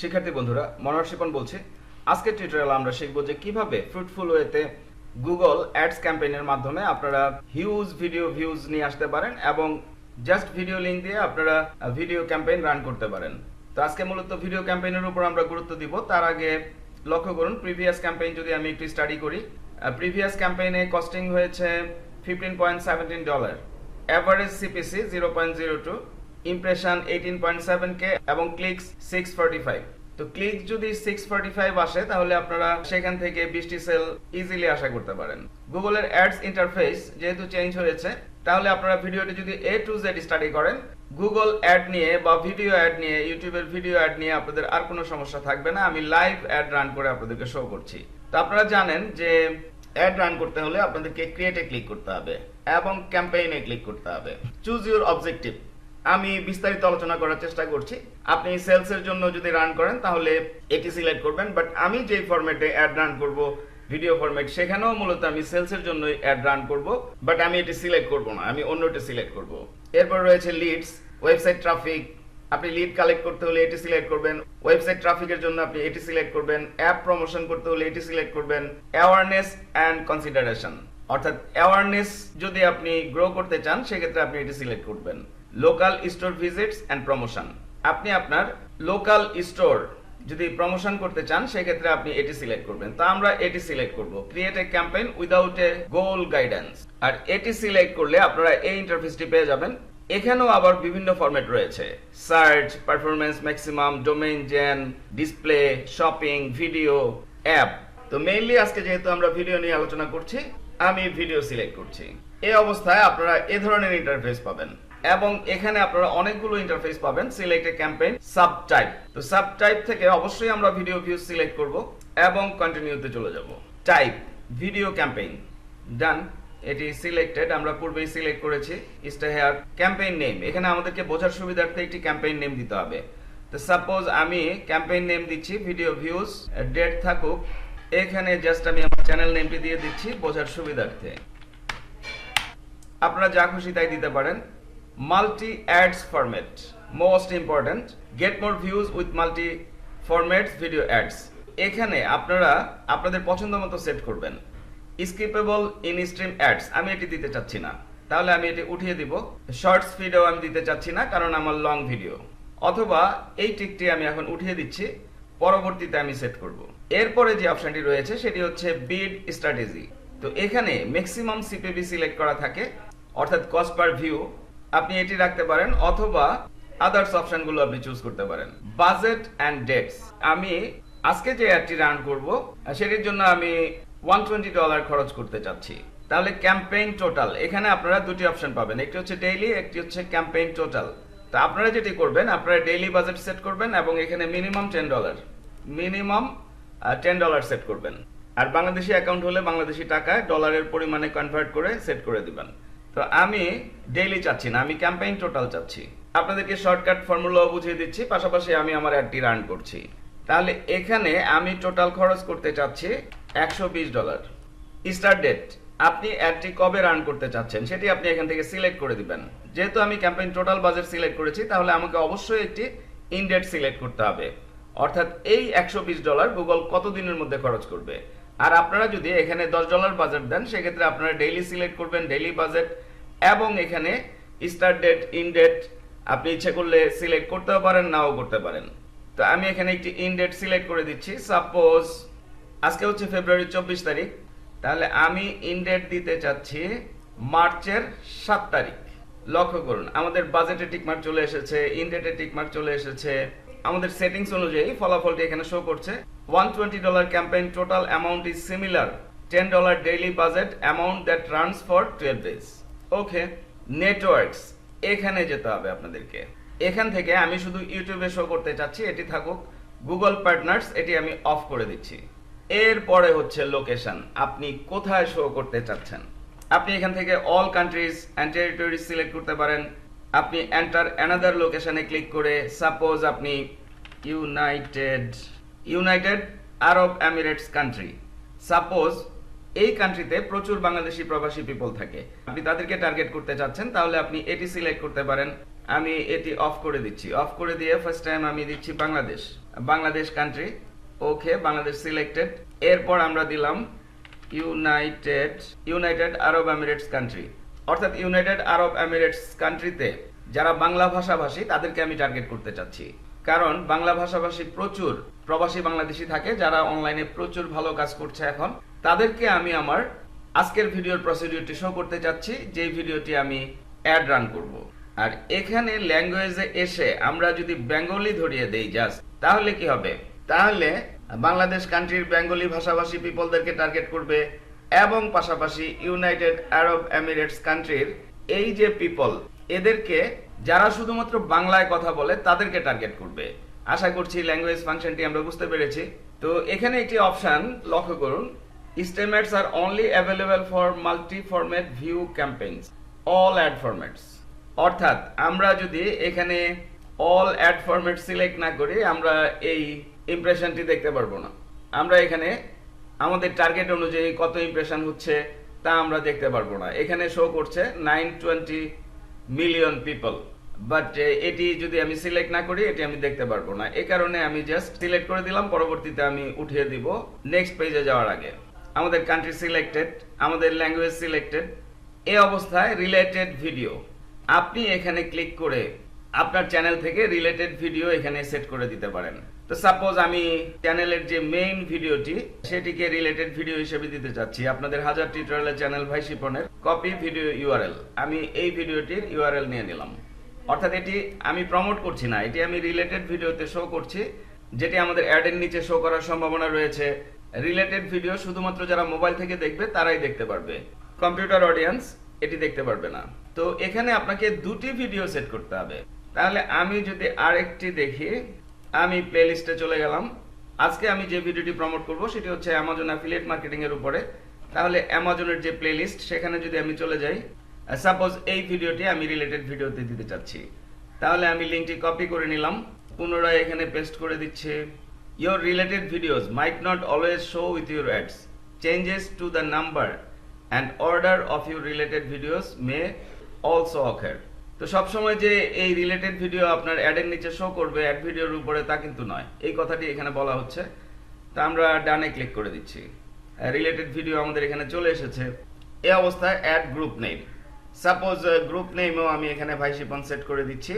শিক্ষার্থী বন্ধুরা, মনোহর বলছি। আজকের টিউটোরিয়াল আমরা শিখব যে কীভাবে ফ্রুটফুল ওয়েতে গুগল অ্যাডস ক্যাম্পেইনের মাধ্যমে আপনারা হিউজ ভিডিও ভিউজ নিয়ে আসতে পারেন এবং জাস্ট ভিডিও লিঙ্ক দিয়ে আপনারা ভিডিও ক্যাম্পেইন রান করতে পারেন। তো আজকে মূলত ভিডিও ক্যাম্পেইনের উপর আমরা গুরুত্ব দিব। তার আগে লক্ষ্য করুন প্রিভিয়াস ক্যাম্পেইন যদি আমি একটু স্টাডি করি প্রিভিয়াস ক্যাম্পেইনে কস্টিং হয়েছে fifteen point seventeen dollar average CPC zero point zero two impression eighteen point seven K এবং ক্লিকস সিক্স ফর্টি ফাইভ তো ক্লিক যদি সিক্স ফর্টি ফাইভ আসে, তাহলে আপনারা সেখান থেকে বিশটি সেল ইজিলি আশা করতে পারেন। গুগলের অ্যাডস ইন্টারফেস যেহেতু চেঞ্জ হয়েছে, তাহলে আপনারা ভিডিওটি যদি এ টু জেড স্টাডি করেন, গুগল অ্যাড নিয়ে বা ভিডিও অ্যাড নিয়ে ইউটিউবের ভিডিও অ্যাড নিয়ে আপনাদের আর কোনো সমস্যা থাকবে না। আমি লাইভ অ্যাড রান করে আপনাদেরকে শো করছি। তো আপনারা জানেন যে অ্যাড রান করতে হলে আপনাদেরকে ক্রিয়েটে ক্লিক করতে হবে এবং ক্যাম্পেইনে ক্লিক করতে হবে। চুজ ইউর অবজেক্টিভ আমি বিস্তারিত আলোচনা করার চেষ্টা করছি। আপনি সেলস এর জন্য যদি রান করেন, তাহলে এটি সিলেক্ট করবেন বাট আমি যেই ফরম্যাটে অ্যাড রান করব ভিডিও ফরম্যাট সেখানেও মূলত আমি সেলস এর জন্য অ্যাড রান করব বাট আমি এটি সিলেক্ট করব না, আমি অন্যটি সিলেক্ট করব। এরপর রয়েছে লিডস ওয়েবসাইট ট্রাফিক আপনি লিড কালেক্ট করতে হলে এটি সিলেক্ট করবেন ওয়েবসাইট ট্রাফিকের জন্য আপনি এটি সিলেক্ট করবেন অ্যাপ প্রমোশন করতে হলে এটি সিলেক্ট করবেন অ্যাওয়ারনেস অ্যান্ড কনসিডারেশন অর্থাৎ অ্যাওয়ারনেস যদি আপনি গ্রো করতে চান, সেক্ষেত্রে আপনি এটি সিলেক্ট করবেন। Local store visits and promotion আপনি আপনার লোকাল স্টোর যদি প্রমোশন করতে চান, সেক্ষেত্রে আপনি এটি সিলেক্ট করবেন। তো আমরা এটি সিলেক্ট করব। Create a campaign without a goal guidance আর এটি সিলেক্ট করলে আপনারা এই ইন্টারফেসটি পেয়ে যাবেন। এখানেও আবার বিভিন্ন ফরম্যাট রয়েছে। Search performance maximum demand gen display shopping video app তো মেইনলি আজকে যেহেতু আমরা ভিডিও নিয়ে আলোচনা করছি, আমি ভিডিও সিলেক্ট করছি। এই অবস্থায় আপনারা এ ধরনের ইন্টারফেস পাবেন। এবং এখানে আপনারা অনেকগুলো ইন্টারফেস পাবেন select a campaign sub type তো সাব টাইপ থেকে অবশ্যই আমরা ভিডিও ভিউ সিলেক্ট করব এবং কন্টিনিউতে চলে যাব। টাইপ ভিডিও ক্যাম্পেইন ডান এটি সিলেক্টেড আমরা পূর্বেই সিলেক্ট করেছি। ইস্টা হেয়ার ক্যাম্পেইন নেম এখানে আমাদেরকে বোঝার সুবিধার্থে একটি ক্যাম্পেইন নেম দিতে হবে। তো সাপোজ আমি ক্যাম্পেইন নেম দিচ্ছি ভিডিও ভিউজ ডেট থাকুক। এখানে জাস্ট আমি আমার চ্যানেল নেমটি দিয়ে দিচ্ছি, বোঝার সুবিধার্থে। আপনারা যা খুশি তাই দিতে পারেন। Multi ads format most important get more views with multi formats video ads এখানে আপনারা আপনাদের পছন্দ মতো সেট করবেন। স্কিপেবল ইন স্ট্রিম অ্যাডস আমি এটি দিতে চাচ্ছি না। তাহলে আমি এটি উঠিয়ে দিব। শর্টস ভিডিও আমি দিতে চাচ্ছি না, কারণ আমার লং ভিডিও অথবা এই টিকটি আমি এখন উঠিয়ে দিচ্ছি, পরবর্তীতে আমি সেট করব। এরপরে যে অপশনটি রয়েছে, সেটি হচ্ছে বিড স্ট্র্যাটেজি তো এখানে ম্যাক্সিমাম সিপিবি সিলেক্ট করা থাকে, অর্থাৎ কস্ট পার ভিউ আপনি এটি রাখতে পারেন অথবা আদার্স অপশনগুলো আপনি চুজ করতে পারেন। বাজেট অ্যান্ড ডেটস আমি আজকে যে অ্যাডটি রান করব, সেটির জন্য আমি ওয়ান টোয়েন্টি ডলার খরচ করতে চাচ্ছি। তাহলে ক্যাম্পেইন টোটাল এখানে আপনারা দুটি অপশন পাবেন। একটি হচ্ছে ডেইলি একটি হচ্ছে ক্যাম্পেইন টোটাল তো আপনারা যেটি করবেন, আপনারা ডেইলি বাজেট সেট করবেন এবং এখানে minimum ten dollar minimum ten dollar set করবেন। আর বাংলাদেশি অ্যাকাউন্ট হলে বাংলাদেশি টাকায় ডলারের পরিমাণে কনভার্ট করে সেট করে দিবেন। তো আমি ডেইলি চাচ্ছি না, আমি ক্যাম্পেইন টোটাল চাচ্ছি। আপনাদেরকে শর্টকাট ফর্মুলাও বুঝিয়ে দিচ্ছি, পাশাপাশি আমি আমার অ্যাডটি রান করছি। তাহলে এখানে আমি টোটাল খরচ করতে চাচ্ছি একশো বিশ ডলার স্টার্ট ডেট আপনি অ্যাডটি কবে রান করতে চাচ্ছেন, সেটি আপনি এখান থেকে সিলেক্ট করে দিবেন। যেহেতু আমি ক্যাম্পেইন টোটাল বাজেট সিলেক্ট করেছি, তাহলে আমাকে অবশ্যই একটি ইনডেট সিলেক্ট করতে হবে। অর্থাৎ এই একশো বিশ ডলার গুগল কতদিনের মধ্যে খরচ করবে? আর আপনারা যদি এখানে দশ ডলার বাজেট দেন, সেক্ষেত্রে আপনারা ডেইলি সিলেক্ট করবেন ডেইলি বাজেট এবং এখানে স্টার্ট ডেট ইন ডেট আপনি ইচ্ছে করলে সিলেক্ট করতেও পারেন, নাও করতে পারেন। তো আমি এখানে একটি ইন ডেট সিলেক্ট করে দিচ্ছি। সাপোজ আজকে হচ্ছে ফেব্রুয়ারি চব্বিশ তারিখ, তাহলে আমি ইন ডেট দিতে চাচ্ছি মার্চের সাত তারিখ। লক্ষ্য করুন, আমাদের বাজেটে টিকমার্ক চলে এসেছে ইন ডেটে টিকমার্ক চলে এসেছে। আমাদের সেটিংস অনুযায়ী ফলাফলটি এখানে শো করছে। One twenty dollar campaign total amount is similar ten dollar daily budget amount that runs for twelve days okay networks এখানে যেতে হবে আপনাদেরকে। এখান থেকে আমি শুধু ইউটিউবে শো করতে চাচ্ছি, এটি থাকুক। গুগল পার্টনার্স এটি আমি অফ করে দিচ্ছি। এরপরে হচ্ছে লোকেশন আপনি কোথায় শো করতে চাচ্ছেন? আপনি এখান থেকে all countries and territories select করতে পারেন। আপনি এন্টার অ্যানাদার লোকেশনে ক্লিক করে সাপোজ আপনি United United Arab Emirates country suppose এই কান্ট্রিতে প্রচুর বাংলাদেশি প্রবাসী পিপল থাকে। আপনি তাদেরকে টার্গেট করতে চাচ্ছেন, তাহলে আপনি এটি সিলেক্ট করতে পারেন। আমি এটি অফ করে দিচ্ছি। অফ করে দিয়ে ফার্স্ট টাইম আমি দিচ্ছি Bangladesh. Bangladesh country okay Bangladesh selected এরপর আমরা দিলাম United United Arab Emirates country অর্থাৎ ইউনাইটেড আরব এমিরেটস কান্ট্রিতে যারা বাংলা ভাষাভাষী, তাদেরকে আমি টার্গেট করতে চাচ্ছি। কারণ বাংলা ভাষাভাষী প্রচুর প্রবাসী বাংলাদেশি থাকে যারা অনলাইনে প্রচুর ভালো কাজ করছে এখন। তাদেরকে আমি আমার আজকের ভিডিওর প্রসিডিউরটি শো করতে চাচ্ছি যে ভিডিওটি আমি অ্যাড রান করব। আর এখানে ল্যাঙ্গুয়েজে এসে আমরা যদি বেঙ্গলি ধরিয়ে দেই জাস্ট তাহলে কি হবে? তাহলে বাংলাদেশ কান্ট্রির বেঙ্গলি ভাষাভাষী পিপলদেরকে টার্গেট করবে এবং পাশাপাশি ইউনাইটেড আরব এমিরেটস কান্ট্রির এই যে পিপল এদেরকে যারা শুধুমাত্র বাংলায় কথা বলে তাদেরকে টার্গেট করবে। আশা করছি ল্যাঙ্গুয়েজ ফাংশনটি আমরা বুঝতে পেরেছি। তো এখানে একটি অপশন লক্ষ্য করুন। Estimates are only available for multi format view campaigns all ad formats অর্থাৎ আমরা যদি এখানে অল অ্যাড ফরম্যাট সিলেক্ট না করি, আমরা এই ইমপ্রেশনটি দেখতে পারব না। আমরা এখানে আমাদের টার্গেট অনুযায়ী কত ইমপ্রেশন হচ্ছে তা আমরা দেখতে পারব না। এখানে শো করছে nine twenty million people but এটি যদি আমি সিলেক্ট না করি, এটি আমি দেখতে পারব না। এ কারণে আমি জাস্ট সিলেক্ট করে দিলাম, পরবর্তীতে আমি উঠিয়ে দিব নেক্সট পেজে যাওয়ার আগে। আমাদের কান্ট্রি সিলেক্টেড আমাদের ল্যাঙ্গুয়েজ সিলেক্টেড এ অবস্থায় রিলেটেড ভিডিও আপনি এখানে ক্লিক করে আপনার চ্যানেল থেকে রিলেটেড ভিডিও এখানে সেট করে দিতে পারেন। তো সাপোজ আমি চ্যানেলের যে মেইন ভিডিওটি সেটিকে রিলেটেড ভিডিও হিসেবে দিতে চাচ্ছি। আপনাদের হাজার টিউটোরিয়ালের চ্যানেল ভাই শিপনের কপি ভিডিও ইউআরএল আমি এই ভিডিওটির ইউআরএল নিয়ে নিলাম। অর্থাৎ এটি আমি প্রমোট করছি না, এটি আমি রিলেটেড ভিডিওতে শো করছি। যেটি আমাদের অ্যাডের নিচে শো করার সম্ভাবনা রয়েছে। রিলেটেড ভিডিও শুধুমাত্র যারা মোবাইল থেকে দেখবে, তারাই দেখতে পারবে। কম্পিউটার অডিয়েন্স এটি দেখতে পারবে না। তো এখানে আপনাকে দুটি ভিডিও সেট করতে হবে। তাহলে আমি যদি আরেকটি দেখি, আমি প্লে লিস্টে চলে গেলাম আজকে আমি যে ভিডিওটি প্রমোট করব, সেটি হচ্ছে অ্যামাজন অ্যাফিলিয়েট মার্কেটিং এর উপরে তাহলে অ্যামাজনের যে প্লে লিস্ট সেখানে যদি আমি চলে যাই সাপোজ এই ভিডিওটি আমি রিলেটেড ভিডিওতে দিতে চাচ্ছি তাহলে আমি লিঙ্কটি কপি করে নিলাম, পুনরায় এখানে পেস্ট করে দিচ্ছি Your related videos might not always show with your ads. Changes to the number and order of your related videos may also occur. তো সবসময় যে এই রিলেটেড ভিডিও আপনার অ্যাডের নিচে শো করবে অ্যাড ভিডিওর উপরে তা কিন্তু নয়। এই কথাটি এখানে বলা হচ্ছে। তা আমরা ডানে ক্লিক করে দিচ্ছি। রিলেটেড ভিডিও আমাদের এখানে চলে এসেছে। এই অবস্থায় ad group name suppose group নেমও আমি এখানে ভাইসিপন সেট করে দিচ্ছি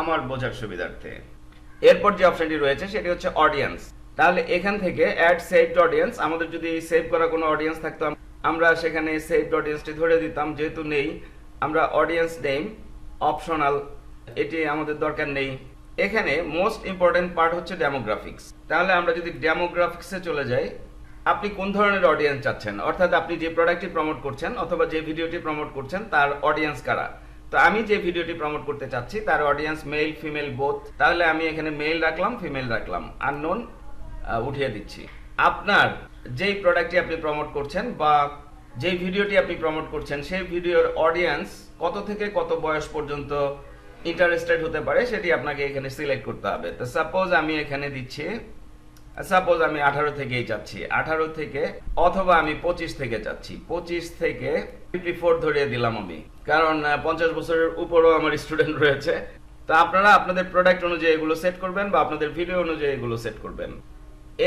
আমার বোঝার সুবিধার্থে। এরপর যে অপশনটি রয়েছে, সেটি হচ্ছে অডিয়েন্স তাহলে এখান থেকে অ্যাড সেভড অডিয়েন্স আমাদের যদি সেভ করা কোনো অডিয়েন্স থাকতো, আমরা সেখানে সেভড অডিয়েন্সটি ধরে দিতাম। যেহেতু নেই, আমরা অডিয়েন্স নেম অপশনাল এটি আমাদের দরকার নেই। এখানে মোস্ট ইম্পর্টেন্ট পার্ট হচ্ছে ডেমোগ্রাফিক্স তাহলে আমরা যদি ডেমোগ্রাফিক্সে চলে যাই, আপনি কোন ধরনের অডিয়েন্স চাচ্ছেন? অর্থাৎ আপনি যে প্রোডাক্টটি প্রমোট করছেন অথবা যে ভিডিওটি প্রমোট করছেন, তার অডিয়েন্স কারা? তো আমি যে ভিডিওটি প্রমোট করতে চাচ্ছি, তার অডিয়েন্স মেল ফিমেল বোথ তাহলে আমি এখানে মেল রাখলাম ফিমেল রাখলাম। আননোন উঠিয়ে দিচ্ছি। আপনার যেই প্রোডাক্টটি আপনি প্রমোট করছেন বা যেই ভিডিওটি আপনি প্রমোট করছেন, সেই ভিডিওর অডিয়েন্স কত থেকে কত বয়স পর্যন্ত ইন্টারেস্টেড হতে পারে সেটি আপনাকে এখানে সিলেক্ট করতে হবে। তো সাপোজ আমি এখানে দিচ্ছি সাপোজ আমি আঠারো থেকেই চাচ্ছি, আঠারো থেকে অথবা আমি পঁচিশ থেকে চাচ্ছি, পঁচিশ থেকে ফিফটি ফোর ধরিয়ে দিলাম আমি, কারণ পঞ্চাশ বছরের উপরও আমার স্টুডেন্ট রয়েছে। তো আপনারা আপনাদের প্রোডাক্ট অনুযায়ী এগুলো সেট করবেন বা আপনাদের ভিডিও অনুযায়ী এগুলো সেট করবেন।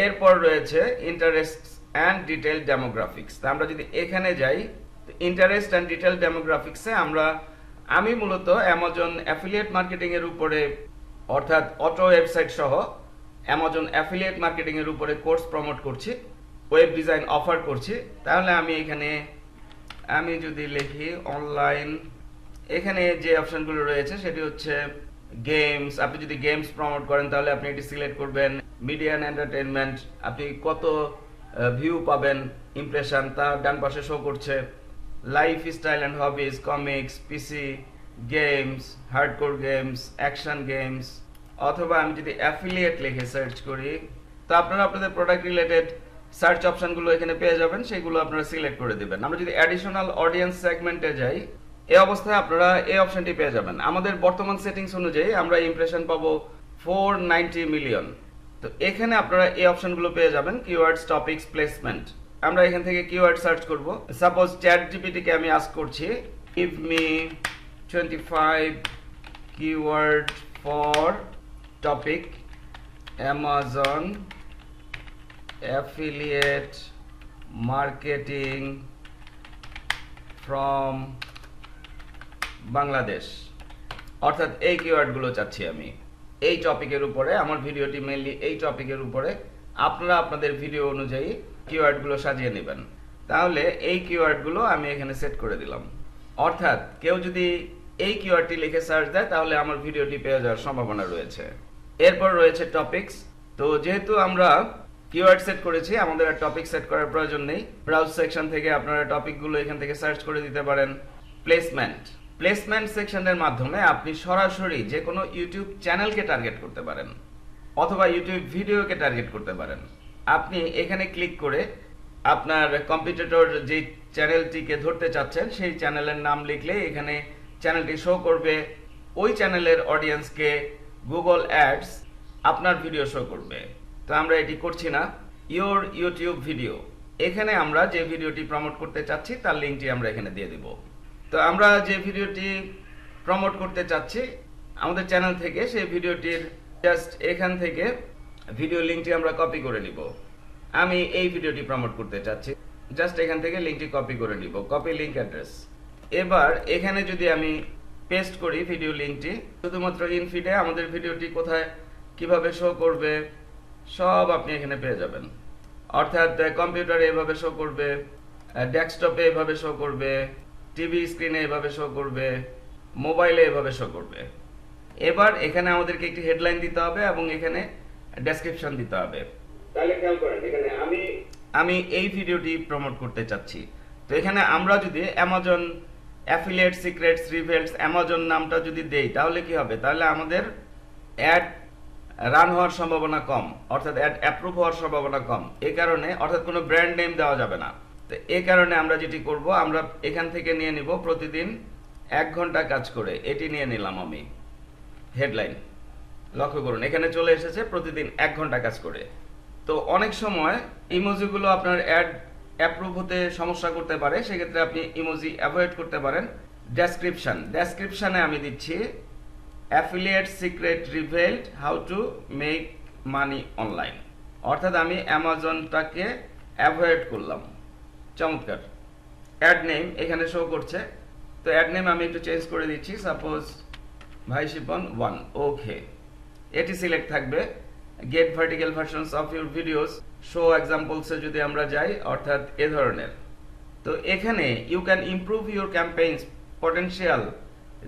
এরপর রয়েছে ইন্টারেস্ট অ্যান্ড ডিটেল ডেমোগ্রাফিক্স তা আমরা যদি এখানে যাই ইন্টারেস্ট অ্যান্ড ডিটেল ডেমোগ্রাফিক্সে আমরা, আমি মূলত অ্যামাজন অ্যাফিলিয়েট মার্কেটিং এর উপরে, অর্থাৎ অটো ওয়েবসাইট সহ অ্যামাজন অ্যাফিলিয়েট মার্কেটিং এর উপরে কোর্স প্রমোট করছি ওয়েব ডিজাইন অফার করছি। তাহলে আমি এখানে, আমি যদি লিখি অনলাইন এখানে যে অপশনগুলো রয়েছে সেটি হচ্ছে গেমস আপনি যদি গেমস প্রমোট করেন তাহলে আপনি এটি সিলেক্ট করবেন। মিডিয়া অ্যান্ড এন্টারটেনমেন্ট আপনি কত ভিউ পাবেন ইমপ্রেশন তা ডান পাশে শো করছে। Style and hobbies comics PC games hardcore games action games অথবা আমি যদি অ্যাফিলিয়েট লিখে সার্চ করি, তো আপনারা আপনাদের প্রোডাক্ট রিলেটেড সার্চ অপশনগুলো এখানে পেয়ে যাবেন, সেগুলো আপনারা সিলেক্ট করে দিবেন। আমরা যদি অ্যাডিশনাল অডিয়েন্স সেগমেন্টে যাই এই অবস্থায় আপনারা এই অপশনটি পেয়ে যাবেন। আমাদের বর্তমান সেটিংস অনুযায়ী আমরা ইমপ্রেশন পাবো ফোর মিলিয়ন তো এখানে আপনারা এই অপশনগুলো পেয়ে যাবেন কিওয়ার্ডস টপিকস প্লেসমেন্ট আমরা এখান থেকে কিওয়ার্ড সার্চ করব। সাপোজ চ্যাট জিপিটিকে আমি আস্ক করছি give me twenty five keyword for topic Amazon affiliate marketing from Bangladesh অর্থাৎ এই কিওয়ার্ডগুলো চাচ্ছি আমি। এই টপিকের উপরে, আমার ভিডিওটি মেনলি এই টপিকের উপরে। আপনারা আপনাদের ভিডিও অনুযায়ী কিওয়ার্ডগুলো সাজিয়ে নেবেন। তাহলে এই কিওয়ার্ডগুলো আমি এখানে সেট করে দিলাম। অর্থাৎ কেউ যদি এই কিওয়ার্ডটি লিখে সার্চ দেয়, তাহলে আমার ভিডিওটি পেয়ে যাওয়ার সম্ভাবনা রয়েছে। এরপর রয়েছে টপিকস তো যেহেতু আমরা কিওয়ার্ড সেট করেছি, আমাদের আর টপিক সেট করার প্রয়োজন নেই। ব্রাউজ সেকশন থেকে আপনারা টপিকগুলো এখান থেকে সার্চ করে দিতে পারেন। প্লেসমেন্ট প্লেসমেন্ট সেকশনের মাধ্যমে আপনি সরাসরি যে কোনো ইউটিউব চ্যানেলকে টার্গেট করতে পারেন, অথবা ইউটিউব ভিডিওকে টার্গেট করতে পারেন। আপনি এখানে ক্লিক করে আপনার কম্পিউটার যে চ্যানেলটিকে ধরতে চাচ্ছেন, সেই চ্যানেলের নাম লিখলে এখানে চ্যানেলটি শো করবে। ওই চ্যানেলের অডিয়েন্সকে গুগল অ্যাডস আপনার ভিডিও শো করবে। তো আমরা এটি করছি না। ইওর ইউটিউব ভিডিও এখানে আমরা যে ভিডিওটি প্রমোট করতে চাচ্ছি, তার লিঙ্কটি আমরা এখানে দিয়ে দিব। তো আমরা যে ভিডিওটি প্রমোট করতে চাচ্ছি, আমাদের চ্যানেল থেকে সেই ভিডিওটির জাস্ট এখান থেকে ভিডিও লিঙ্কটি আমরা কপি করে নিব। আমি এই ভিডিওটি প্রমোট করতে চাচ্ছি। জাস্ট এখান থেকে লিঙ্কটি কপি করে নিব। কপি লিঙ্ক অ্যাড্রেস এবার এখানে যদি আমি পেস্ট করি ভিডিও লিঙ্কটি শুধুমাত্র ইনফিডে আমাদের ভিডিওটি কোথায়, কীভাবে শো করবে, সব আপনি এখানে পেয়ে যাবেন। অর্থাৎ কম্পিউটারে এভাবে শো করবে ডেস্কটপে এভাবে শো করবে টিভি স্ক্রিনে এভাবে শো করবে মোবাইলে এভাবে শো করবে। এবার এখানে আমাদেরকে একটি হেডলাইন দিতে হবে এবং এখানে ডেসক্রিপশন দিতে হবে। তাহলে খেয়াল করেন এখানে আমি আমি এই ভিডিওটি প্রমোট করতে চাচ্ছি। তো এখানে আমরা যদি Amazon affiliate secrets reveals Amazon নামটা যদি দেই তাহলে কি হবে? তাহলে আমাদের অ্যাড রান হওয়ার সম্ভাবনা কম অর্থাৎ অ্যাড অ্যাপ্রুভ হওয়ার সম্ভাবনা কম। এই কারণে অর্থাৎ কোনো ব্র্যান্ড নেম দেওয়া যাবে না। তো এই কারণে আমরা যেটি করব আমরা এখান থেকে নিয়ে নিব প্রতিদিন এক ঘণ্টা কাজ করে। এটি নিয়ে নিলাম আমি। হেডলাইন লক্ষ্য করুন, এখানে চলে এসেছে প্রতিদিন এক ঘণ্টা কাজ করে। তো অনেক সময় ইমোজিগুলো আপনার অ্যাড অ্যাপ্রুভ হতে সমস্যা করতে পারে, সেক্ষেত্রে আপনি ইমোজি অ্যাভয়েড করতে পারেন। ডেসক্রিপশন ডেসক্রিপশনে আমি দিচ্ছি affiliate secret revealed how to make money online অর্থাৎ আমি অ্যামাজনটাকে অ্যাভয়েড করলাম। চমৎকার। অ্যাড নেম এখানে শো করছে। তো অ্যাড নেম আমি একটু চেঞ্জ করে দিচ্ছি। সাপোজ ভাই শিপন ওয়ান ওকে এটি সিলেক্ট থাকবে। Get vertical versions of your videos show এক্সাম্পলসে যদি আমরা যাই, অর্থাৎ এ ধরনের। তো এখানে you can improve your campaign's potential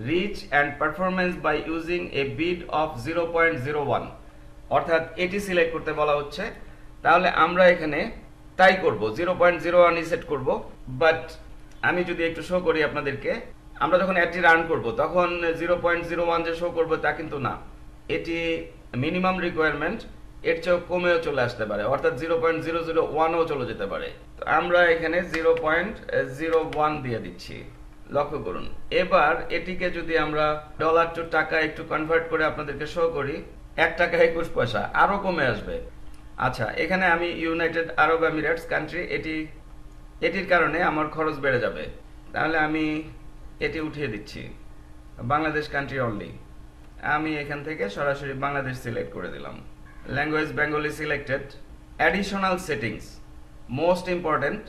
reach and performance by using a bid of zero point zero one অর্থাৎ এটি সিলেক্ট করতে বলা হচ্ছে। তাহলে আমরা এখানে তাই করব জিরো পয়েন্ট জিরো ওয়ানই সেট করব। বাট আমি যদি একটু শো করি আপনাদেরকে, আমরা যখন অ্যাডটি রান করব, তখন জিরো পয়েন্ট জিরো ওয়ান যে শো করব তা কিন্তু না। এটি মিনিমাম রিকোয়ারমেন্ট এর চেয়েও কমেও চলে আসতে পারে। অর্থাৎ জিরো পয়েন্ট জিরো জিরো ওয়ানও চলে যেতে পারে। আমরা এখানে জিরো পয়েন্ট জিরো ওয়ান দিয়ে দিচ্ছি। লক্ষ্য করুন। এবার এটিকে যদি আমরা ডলার টু টাকা একটু কনভার্ট করে আপনাদেরকে শো করি, এক টাকা একুশ পয়সা আরও কমে আসবে। আচ্ছা এখানে আমি ইউনাইটেড আরব এমিরেটস কান্ট্রি এটি, এটির কারণে আমার খরচ বেড়ে যাবে। তাহলে আমি এটি উঠিয়ে দিচ্ছি। বাংলাদেশ কান্ট্রি অনলি আমি এখান থেকে সরাসরি বাংলাদেশ সিলেক্ট করে দিলাম। Language Bengali selected additional settings most important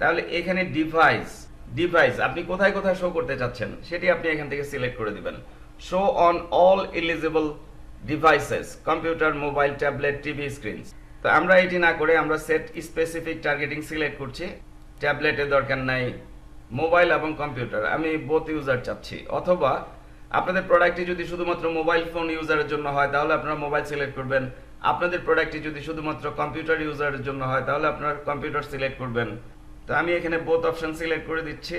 তাহলে এখানে ডিভাইস ডিভাইস আপনি কোথায় কোথায় শো করতে চাচ্ছেন, সেটি আপনি এখান থেকে সিলেক্ট করে দিবেন। Show on all eligible devices computer mobile tablet TV screens তো আমরা এটি না করে আমরা সেট স্পেসিফিক টার্গেটিং সিলেক্ট করছি। ট্যাবলেটের দরকার নাই মোবাইল এবং কম্পিউটার আমি বোথ ইউজার চাচ্ছি। অথবা আপনাদের প্রোডাক্টটি যদি শুধুমাত্র মোবাইল ফোন ইউজারের জন্য হয়, তাহলে আপনারা মোবাইল সিলেক্ট করবেন। আপনাদের প্রোডাক্টটি যদি শুধুমাত্র কম্পিউটার ইউজারের জন্য হয়, তাহলে আপনারা কম্পিউটার সিলেক্ট করবেন। তো আমি এখানে বোথ অপশন সিলেক্ট করে দিচ্ছি।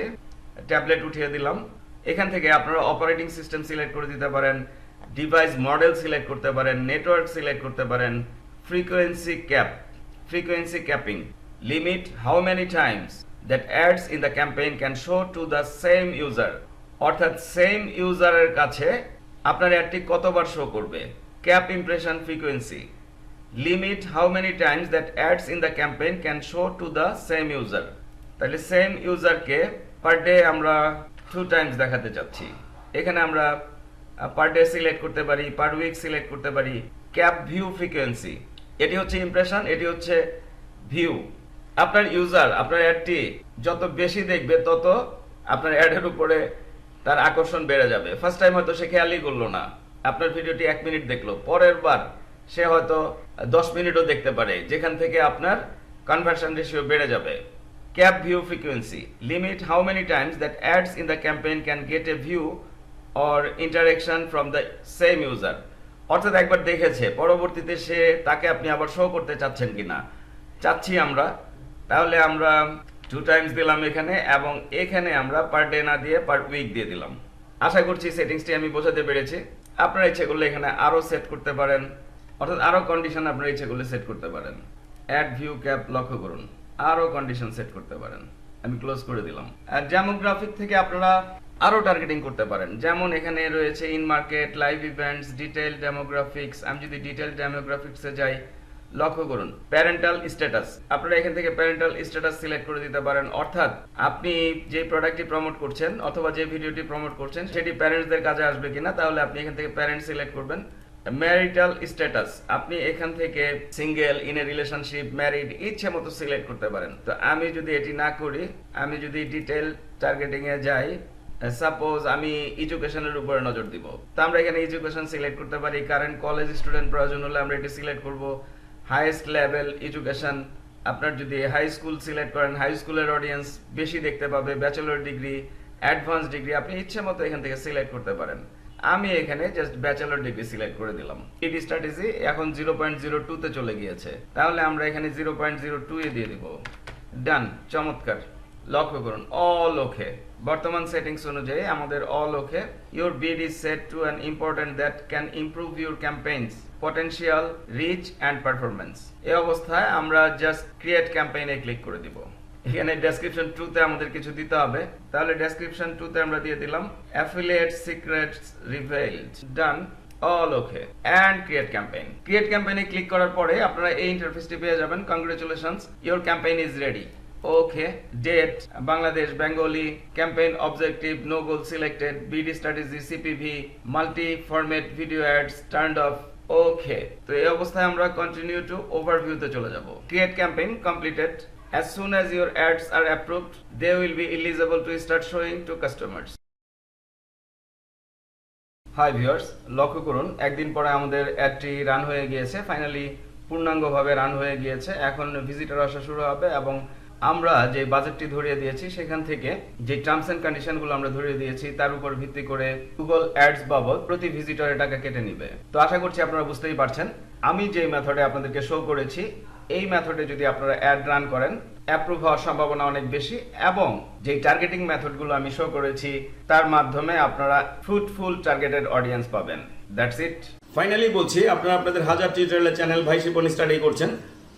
ট্যাবলেট উঠিয়ে দিলাম। এখান থেকে আপনারা অপারেটিং সিস্টেম সিলেক্ট করে দিতে পারেন ডিভাইস মডেল সিলেক্ট করতে পারেন নেটওয়ার্ক সিলেক্ট করতে পারেন frequency cap frequency capping limit how many times that ads in the campaign can show to the same user অর্থাৎ সেম ইউজারের কাছে আপনার অ্যাডটি কতবার শো করবে? Cap impression frequency limit how many times that ads in the campaign can show to the same user তাহলে same ইউজারকে per day আমরা টু টাইমস দেখাতে চাচ্ছি। এখানে আমরা পার ডে সিলেক্ট করতে পারি পার উইক সিলেক্ট করতে পারি। ক্যাপ ভিউ ফ্রিকোয়েন্সি এটি হচ্ছে ইমপ্রেশন এটি হচ্ছে ভিউ আপনার ইউজার আপনার অ্যাডটি যত বেশি দেখবে, তত আপনার অ্যাডের উপরে তার আকর্ষণ বেড়ে যাবে। ফার্স্ট টাইম হয়তো সে খেয়ালই করল না। আপনার ভিডিওটি এক মিনিট দেখল। পরের বার সে হয়তো দশ মিনিটও দেখতে পারে, যেখান থেকে আপনার কনভার্সন রেশিও বেড়ে যাবে। Cap view frequency limit how many times that ads in the campaign can get a view or interaction from the same user অর্থাৎ একবার দেখেছে, পরবর্তীতে সে তাকে আপনি আবার শো করতে চাচ্ছেন কিনা। চাচ্ছি আমরা। তাহলে আমরা টু টাইমস দিলাম এখানে এবং এখানে আমরা পার ডে না দিয়ে পার উইক দিয়ে দিলাম। আশা করছি সেটিংসটি আমি বোঝাতে পেরেছি। আপনারা ইচ্ছে করলে এখানে আরও সেট করতে পারেন। অর্থাৎ আরও কন্ডিশন আপনারা ইচ্ছে করলে সেট করতে পারেন। অ্যাড ভিউ ক্যাপ লক্ষ্য করুন। আরও কন্ডিশন সেট করতে পারেন। আমি ক্লোজ করে দিলাম। আর ডেমোগ্রাফিক থেকে আপনারা আরও টার্গেটিং করতে পারেন। যেমন এখানে রয়েছে in market live events detail demographics আমি যদি ডিটেল ডেমোগ্রাফিক্সে যাই লক্ষ্য করুন প্যারেন্টাল স্ট্যাটাস আপনারা এখান থেকে প্যারেন্টাল স্ট্যাটাস সিলেক্ট করে দিতে পারেন। অর্থাৎ আপনি যে প্রোডাক্টটি প্রমোট করছেন অথবা যে ভিডিওটি প্রমোট করছেন, সেটি প্যারেন্টসদের কাজে আসবে কিনা, তাহলে আপনি এখান থেকে প্যারেন্টস সিলেক্ট করবেন। ম্যারিটাল স্ট্যাটাস আপনি এখান থেকে single in a relationship married ইচ্ছে মতো সিলেক্ট করতে পারেন। তো আমি যদি এটি না করি, আমি যদি ডিটেল টার্গেটিং এ যাই সাপোজ আমি এডুকেশনের উপরে নজর দিব। তো আমরা এখানে এডুকেশন সিলেক্ট করতে পারি। কারেন্ট কলেজ স্টুডেন্ট প্রয়োজন হলে আমরা এটি সিলেক্ট করব। হাইয়েস্ট লেভেল এডুকেশন আপনার যদি হাই স্কুল সিলেক্ট করেন হাই স্কুলের অডিয়েন্স বেশি দেখতে পাবে ব্যাচেলর ডিগ্রি অ্যাডভান্স ডিগ্রি আপনি ইচ্ছে মতো এখান থেকে সিলেক্ট করতে পারেন। আমি এখানে জাস্ট ব্যাচেলর ডিগ্রি সিলেক্ট করে দিলাম। ইডি স্ট্র্যাটেজি এখন জিরো পয়েন্ট জিরো টুতে চলে গিয়েছে। তাহলে আমরা এখানে জিরো পয়েন্ট জিরো টু এ দিয়ে দিব। ডান চমৎকার। লক্ষ্য করুন অল ওকে বর্তমান সেটিংস অনুযায়ী আমাদের all okay your bid is set to an important that can improve your campaign's potential reach and performance এই অবস্থায় আমরা জাস্ট ক্রিয়েট ক্যাম্পেইনে ক্লিক করে দিব। এখানে ডেসক্রিপশন টুতে আমাদের কিছু দিতে হবে। তাহলে ডেসক্রিপশন টুতে আমরা দিয়ে দিলাম affiliate secrets revealed done all okay and create campaign create ক্যাম্পেইনে ক্লিক করার পরে আপনারা এই ইন্টারফেসটি পেয়ে যাবেন। Congratulations campaign is ready okay date Bangladesh Bengali campaign objective no goal selected bid strategy CPV multi format video ads turned off okay তো এই অবস্থায় আমরা কন্টিনিউ টু ওভারভিউতে চলে যাব। Create campaign completed As soon as your ads are approved, they will be eligible to start showing to customers. Hi viewers লক্ষ্য করুন একদিন পরে আমাদের অ্যাডটি রান হয়ে গিয়েছে। ফাইনালি পূর্ণাঙ্গভাবে রান হয়ে গিয়েছে। এখন ভিজিটর আসা শুরু হবে এবং আমরা যে বাজেটটি ধরিয়ে দিয়েছি, সেখান থেকে যে টার্মস এন্ড কন্ডিশনগুলো আমরা ধরিয়ে দিয়েছি, তার উপর ভিত্তি করে গুগল অ্যাডস বাবদ প্রতি ভিজিটরে টাকা কেটে নিবে। তো আশা করছি আপনারা বুঝতেই পারছেন। আমি যে মেথডে আপনাদেরকে শো করেছি, এই মেথডে যদি আপনারা অ্যাড রান করেন অ্যাপ্রুভ হওয়ার সম্ভাবনা অনেক বেশি এবং যে টার্গেটিং মেথডগুলো আমি শো করেছি, তার মাধ্যমে আপনারা ফ্রুটফুল টার্গেটেড অডিয়েন্স পাবেন। দ্যাটস ইট ফাইনালি বলছি, আপনারা আপনাদের হাজার টিউটোরিয়ালের চ্যানেল ভাই শিপন স্টাডি করছেন।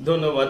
ধন্যবাদ।